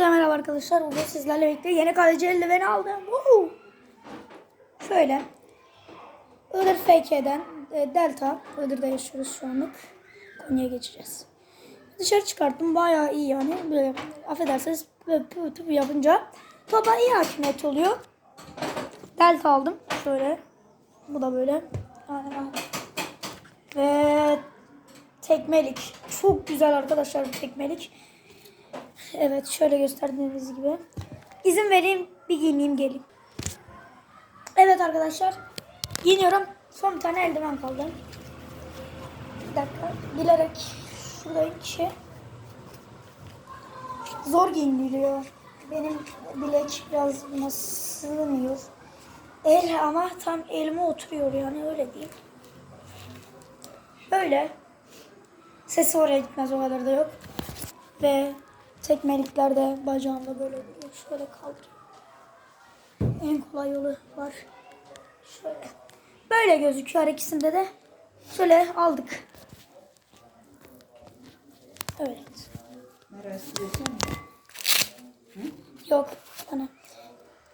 Merhaba arkadaşlar. Bugün sizlerle birlikte yeni kaleci eldiveni aldım. Woo! Şöyle. Iğdır FK'den e, Delta. Iğdır'da yaşıyoruz şu anlık. Konya'ya geçeceğiz. Dışarı çıkarttım. Bayağı iyi yani. Böyle affedersiniz pü yapınca topa iyi hakimiyet oluyor. Delta aldım. Şöyle. Bu da böyle. Ve tekmelik. Çok güzel arkadaşlar tekmelik. Evet şöyle gösterdiğiniz gibi. İzin vereyim bir giyineyim geleyim. Evet arkadaşlar. Giyiniyorum. Son bir tane eldiven kaldı. Bir dakika. Bilerek şuradaki kişi zor giyiniliyor. Benim bilek biraz sığmıyor. El ama tam elime oturuyor yani öyle diyeyim. Böyle. Sesi oraya gitmez o kadar da yok. Ve tekmeliklerde bacağımda böyle. Şöyle kaldırıyorum. En kolay yolu var. Şöyle. Böyle gözüküyor her ikisinde de. Şöyle aldık. Evet. Yok.